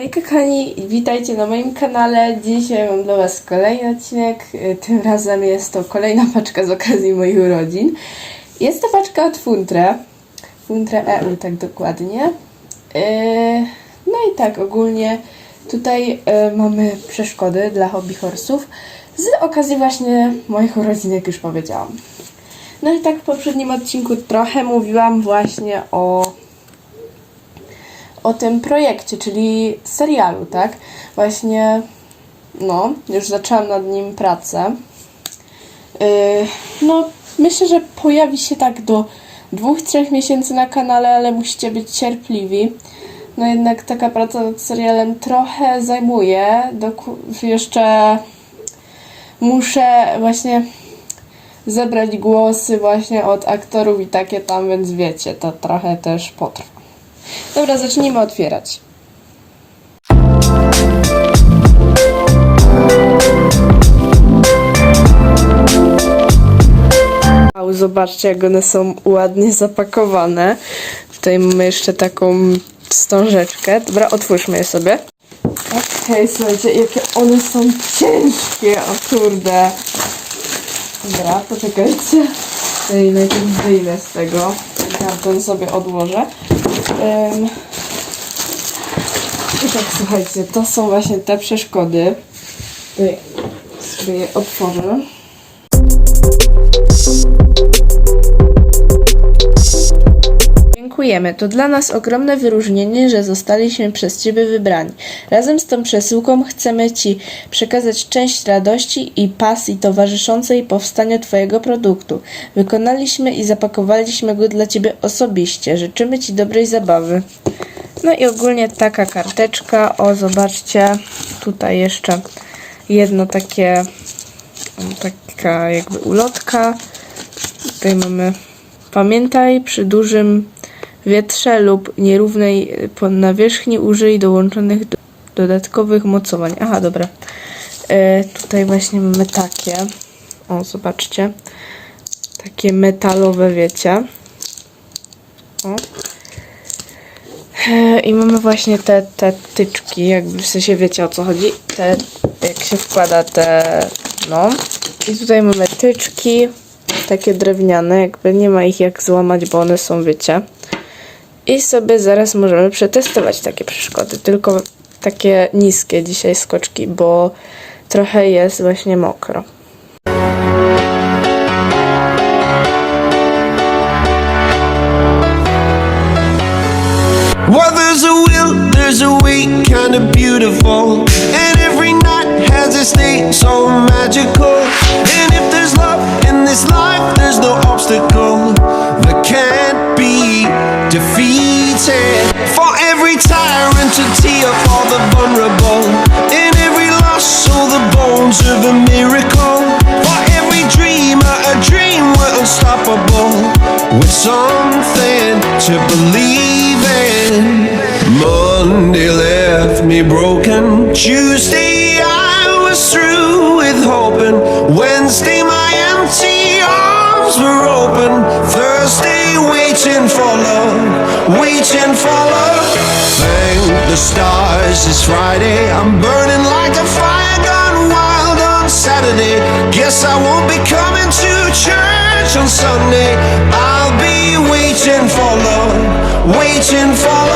Hej kochani, witajcie na moim kanale. Dzisiaj mam dla Was kolejny odcinek. Y, Tym razem jest to kolejna paczka z okazji moich urodzin. Jest to paczka od Funtre. Funtre EU, tak dokładnie. Yy, No i tak, ogólnie tutaj y, mamy przeszkody dla hobby horsów z okazji właśnie moich urodzin, jak już powiedziałam. No i tak w poprzednim odcinku trochę mówiłam właśnie o o tym projekcie, czyli serialu, tak? Właśnie, no, już zaczęłam nad nim pracę. Yy, no, myślę, że pojawi się tak do dwóch, trzech miesięcy na kanale, ale musicie być cierpliwi. No jednak taka praca nad serialem trochę zajmuje. Doku- jeszcze muszę właśnie zebrać głosy właśnie od aktorów i takie tam, więc wiecie, to trochę też potrwa. Dobra, zacznijmy otwierać. Wow, zobaczcie, jak one są ładnie zapakowane. Tutaj mamy jeszcze taką wstążeczkę. Dobra, otwórzmy je sobie. Okej, słuchajcie, jakie one są ciężkie, o kurde. Dobra, poczekajcie. Tutaj najpierw wyjmę z tego. Karton sobie odłożę. I tak, słuchajcie, to są właśnie te przeszkody. Sobie je otworzę. Dziękujemy. To dla nas ogromne wyróżnienie, że zostaliśmy przez Ciebie wybrani. Razem z tą przesyłką chcemy Ci przekazać część radości i pasji towarzyszącej powstaniu Twojego produktu. Wykonaliśmy i zapakowaliśmy go dla Ciebie osobiście. Życzymy Ci dobrej zabawy. No i ogólnie taka karteczka. O, zobaczcie, tutaj jeszcze jedno takie, taka jakby ulotka. Tutaj mamy Pamiętaj, przy dużym wietrze lub nierównej nawierzchni użyj dołączonych do- dodatkowych mocowań. Aha, dobra. E, tutaj właśnie mamy takie. O, zobaczcie. Takie metalowe, wiecie. O. E, I mamy właśnie te, te tyczki, jakby w sensie wiecie o co chodzi. Te, jak się wkłada te, no. I tutaj mamy tyczki, takie drewniane, jakby nie ma ich jak złamać, bo one są, wiecie. I sobie zaraz możemy przetestować takie przeszkody, tylko takie niskie dzisiaj skoczki, bo trochę jest właśnie mokro. Well, there's a will, there's a way, kinda beautiful. And every night has its day so magical. And if there's love to tear for the vulnerable. In every loss, so the bones of a miracle. For every dreamer, a dream we're unstoppable. With something to believe in. Monday left me broken. Tuesday I was through with hoping. Wednesday my empty arms were open. Thursday waiting for love, waiting for love. The stars it's Friday. I'm burning like a fire gone wild on Saturday. Guess I won't be coming to church on Sunday. I'll be waiting for love, waiting for love.